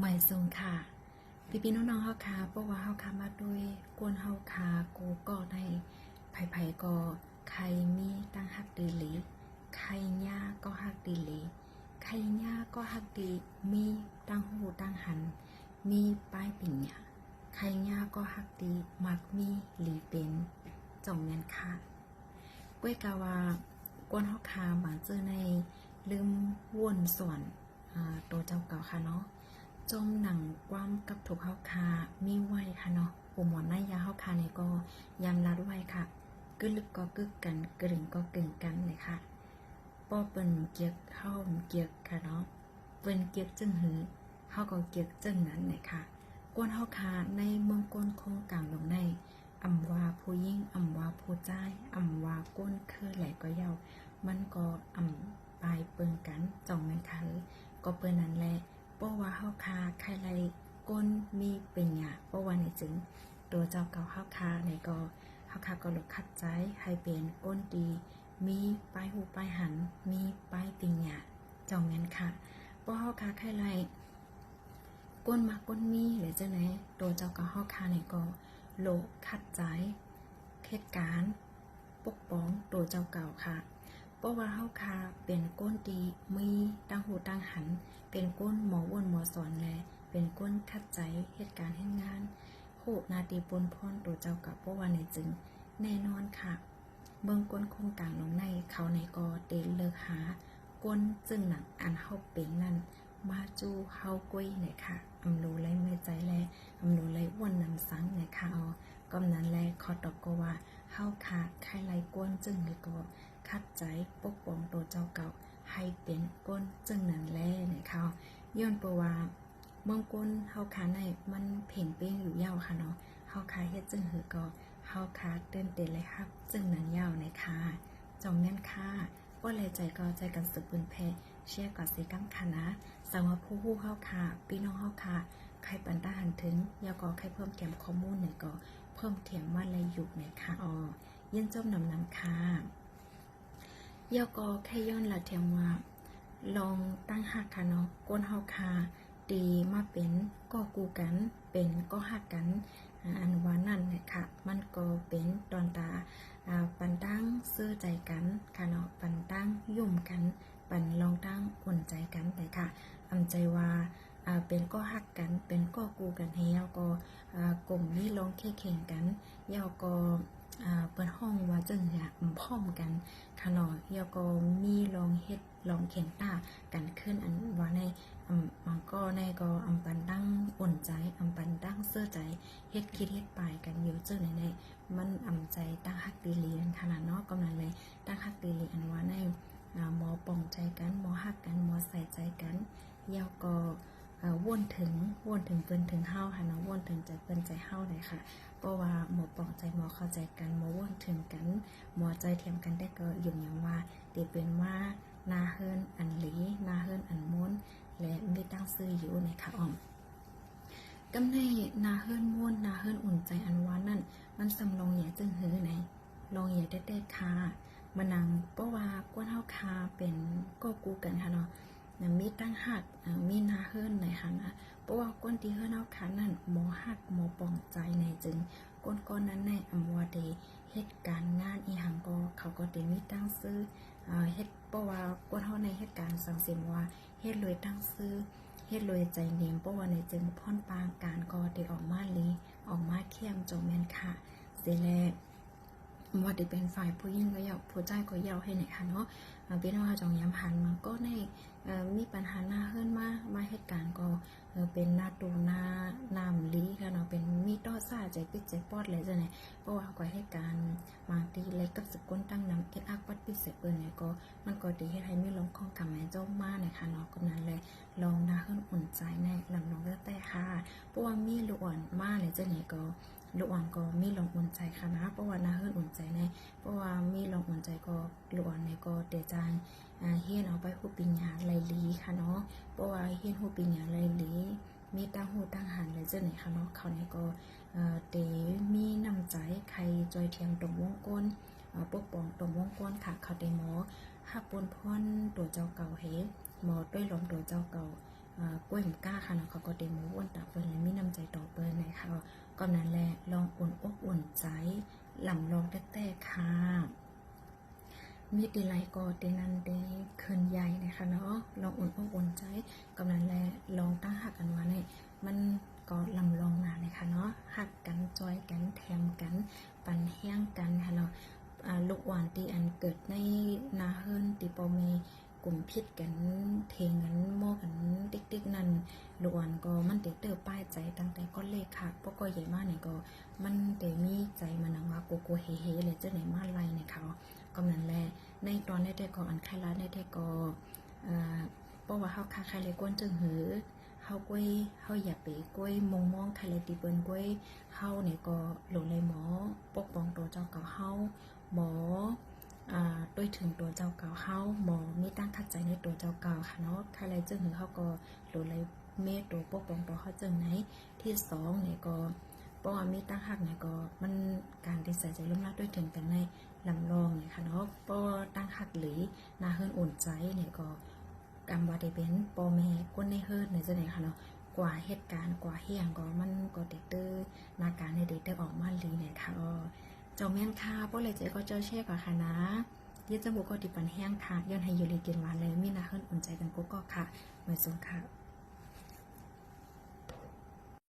ใหม่ทรงค่ะพี่พี่ๆน้องๆเฮาค่ะเพราะว่าเฮาค่ะมาด้วยกวนเฮาค่ะกูก็ได้ไผๆก็ใครมีตั้งฮักดีหลีใครย่าก็ฮักดีหลีใครย่าก็ฮักดีมีตั้งหูตั้งหัน มีป้ายปิ่งหยาใครย่าก็ฮักดีมักมีหลีเป็นจ่องแม่นค่ะก้วยกาวากวนเฮาค่ะบางเจอในลืมวนส่วนตัวเจ้าเก่าค่ะเนาะ จมหนังความกับถูกเฮาคามีไวค่ะเนาะปุ่มหมอนหน้ายาเฮาคาเนี่ยก็ยำรัดไว้ค่ะกึลึกก็กึกกันกระดึงก็กึ่งกันเลยค่ะป้อเปิ้นเกียกเฮาเกียกค่ะเนาะเปิ้นเกียกจึงหือเฮาก็เกียกจึงนั้นเลยค่ะกวนเฮาคาในเมืองก้นคงกลางลงในอำว่าผู้ยิ่งอำว่าผู้ใจ้ายอำว่าก้นคือไหลก็เยามันก็อำปลายเปิงกันจ่องแม่นค่ะเอ้ยก็เปิ้นนั้นแหละ เพราะว่าเฮาคาใครไรก้นมีเป็นหยาเพราะว่าในจึง ตัวเจ้าเก่าเฮาคาในก็เฮาคาก็หลดคัดใจให้เป็นก้นดี มีป้ายหูป้ายหัน มีป้ายปิงหยาจองงั้นค่ะเพราะเฮาคาใครไรก้นมาก้นมีหรือจะไหนตัวเจ้าเก่าเฮาคาในก็โลกคัดใจเหตุการณ์ปกป้องตัวเจ้าเก่าค่ะ เพราะว่าเฮาคาเป็นก้นดีมีตั้งหูตั้งหัน เป็นก้นหมอวนหมอสอนแล เป็นก้นคัดใจเหตุการณ์ให้งานโหนาตีปนพรตัวเจ้ากับเพราะว่าในจึง แน่นอนค่ะ เบิ่งก้นโครงกางลงในเขาในกอเตเลิกหา ก้นจึงหนังอันเฮาเป็นนั่น มาจูเฮากุ้ยเนี่ยค่ะอำรูไลเมื่อใจแลอำรูไล่อ้วนนำสังเนี่ยค่ะเอากำนั้นแลขอตอบก็ว่าเฮาขาดใครไลก้นจึงเลยก็ คัดใจปกป้องตัวเจ้าเก่าให้เป็นก้นจึงนั้นแลเนี่ยค่ะย้อนประว่าเมืองก้นเฮาขาในมันเพ่งเป้งอยู่ยาวค่ะเนาะเฮาขาเฮ็ดจึงหือก็เฮาขาเต้นเต้นเลยครับ จึงนั้นยาวนี่ยค่ะจอมแม่นค่ะว่าเลยใจก็ใจกันสืบปืนแพเชียร์ก่อสีกังค่ะนะสำหรับผู้ฮู้เฮาค่ะพี่น้องเฮาค่ะใครปันตาหันถึงยาก็ใครเพิ่มเติมข้อมูลหน่อยก็เพิ่มเถียงว่าอะไรอยู่ไหนคะอ๋อยินจมนำนำค่ะ ยาก็แค่ย้อนหละเทียมว่าลองตั้งหักค่ะเนาะก้นเฮาคาดีมาเป็นก็กูกันเป็นก็หักกันอันว่านั่นแหละค่ะ มันก็เป็นตอนตาปันตั้งซื้อใจกันค่ะเนาะปันตั้งยุ่มกันปันลองตั้งอุ่นใจกันแต่ค่ะอำใจว่าเป็นก็หักกันเป็นก็กูกันเฮียก็กลุ่มนี้ลองเค่แข่งกันยาวก็ เปิดห้องว่าจึงอยากพร้อมกันค่ะเนาะยก็มีลองเฮ็ดลองเข็นตากันขึ้นอันว่าในอำมันก็ในก็อำปันตั้งอุ่นใจอำปันตั้งเสื้อใจเฮ็ดคิดเฮ็ดปายกันอยู่เจอในในมันอำใจตั้งฮักดีเลียนขนาดเนาะกำลังเลยตั้งฮักดีเลียนว่าในหมอปองใจกันหมอหักกันหมอใส่ใจกันยาวก็ วนถึงวนถึงเปิ้นถึงเฮาค่ะเนาะวนถึงใจเปิ้นใจเฮาเลยค่ะเพราะว่าหมอปองใจหมอเข้าใจกันหมอวนถึงกันหมอใจเทียมกันได้ก็อยู่อย่างว่าเดเป็นว่านาเฮิรนอันหลีนาเฮิรนอันม้วนและไม่ตั้งซื้ออยู่ในค่ะอ่อมกำในนาเฮิรนม่วนนาเฮิรนอุ่นใจอันวานนั่นมันสำลองอย่าจึงหือไหนลองอย่าได้ได้คามานังเพราะว่ากวนเฮาคาเป็นก็กูกันค่ะเนาะ นะมีตั้งหักมีนาเฮิรนในค่ะนะเพราะว่ากวนที่เฮิรนเฮาคานั่นหมอหักหมอปองใจในจึงก้นก้อนนั้นในอำว่าเดเหตุการณ์งานอีหังก็เขาก็ได้มีตั้งซื้อเฮ็ดเพราะว่ากวนเฮาในเหตุการณ์สังเสียมว่าเฮ็ดเลยตั้งซื้อเฮ็ดเลยใจเนียมเพราะว่าในจึงพ่อนปางการก็ได้ออกมาลีออกมาเข้มจงแม่นค่ะเสร็จแล้ว ว่าได้เป็นฝ่ายผู้หญิงก็อยากผู้ชายก็อยากให้ไหนค่ะเนาะอ่าพี่น้องจองย้ำหันมันก็ในมีปัญหาหน้าเฮิรนมามาเหตุการณ์ก็เป็นหน้าตูหน้าน้ำลีค่ะเนาะเป็นมีดอซ่าใจปิดใจปอดเลยจ้ะเนี่ยเพราะว่าก็เหตุการณ์บางทีเลยกับสกุลตั้งนำเอ็ดอักปัดปิดใส่เปิ้นเนี่ยก็มันก็ดีให้ให้มีลงของกำแม่เจ้ามาเนี่ยค่ะเนาะก็นั้นเลยลองนะขึ้นอุ่นใจแน่ลำน้องก็แต่ค่ะเพราะว่ามีลูกอ่อนมากเลยจ้าเนี่ยก็ ลูกอ่อนก็มีลองอุ่นใจค่ะนะเพราะว่านะขึ้นอุ่นใจแน่เพราะว่ามีลองอุ่นใจก็ลูกอ่อนเนี่ยก็เดจางอ่าเฮียนเอาไปหูปิญญาไลลีค่ะเนาะเพราะว่าเฮียนหูปิญญาไลลีมีตั้งหูตั้งหันเลยเจ้าเนี่ยค่ะเนาะเขาเนี่ยก็เอ่อเดมีน้ำใจใครจอยเทียมตรงวงก้นปกป้องตรงวงก้นค่ะเขาเดหมอหักปนพรตัวเจ้าเก่าเฮหมอด้วยลมตัวเจ้าเก่า กล้วยหมก้าค่ะเนาะเขาก็เต็มอ้วนตาเปิ้นและมีน้ำใจต่อเปิ้นนะคะก็นั่นแหละลองอุ่นอกอุ่นใจหล่ำลองแต่แต่ค่ะมีดีไลก็เดนันเดคืนใหญ่นะคะเนาะลองอุ่นอกอุ่นใจกำนันแลลองตั้งหักกันว่าเนี่ยมันก็ลำลองมานะคะเนาะหักกันจอยกันแถมกัน ปันแห้งกันค่ะเนาะลูกหวานตีอันเกิดในนาเฮิรนตีปอมี กลุ่มพิษกันเทงกันโม่กันติ๊กๆนั่นลวนก็มันเตเตอป้ายใจตั้งแต่ก้อนเลขค่ะพวกก็ใหญ่มากเนี่ยก็มันเตมีใจมันนังว่าโกโกเฮเฮเลยเจ้าไหนมาไล่เนี่ยเขากำนันแลในตอนได้ได้ก็อันคายละได้ได้ก็เพราะว่าเฮาคาคายเลยกวนจึงหือเฮากล้วยเฮาอย่าไปกล้วยมองมองคายเลยตีเปิ้นกล้วยเฮาเนี่ยก็หลงเลยหมอปกป้องตัวเจ้าเก่าเฮาหมอ ด้วยถึงตัวเจ้าเก่าเฮาหมอมีตั้งคัดใจในตัวเจ้าเก่าค่ะเนาะคายเลยจึงหือเฮาก็หลงเลยเมตตัวปกป้องตัวเฮาจึงไหนที่สองเนี่ยก็เพราะว่ามีตั้งหักเนี่ยก็มันการที่ใส่ใจร่วมรักด้วยถึงกันในลำลองเนี่ยค่ะเนาะปอตั้งหักหลีนาเฮิรนอุ่นใจเนี่ยก็กำว่าได้เป็นปอแม่ก้นในเฮิรนเนี่ยจะไหนค่ะเนาะกว่าเหตุการณ์กว่าเฮียงก็มันก็เด็กเตอร์นาการในเด็กเตอร์ออกมาลีเนี่ยค่ะอ๋อ เจ้าแม่นค่ะพวกเลยเจ๊ก็เจ้าเช่ก่อนค่ะนะเยี่ยจมูกก็ติปันแห้งค่ะย้อนให้ยูรีกินหวานเลยมีนาเฮิรนอุ่นใจกันกุ๊กก็ค่ะเหมือนสงค่ะ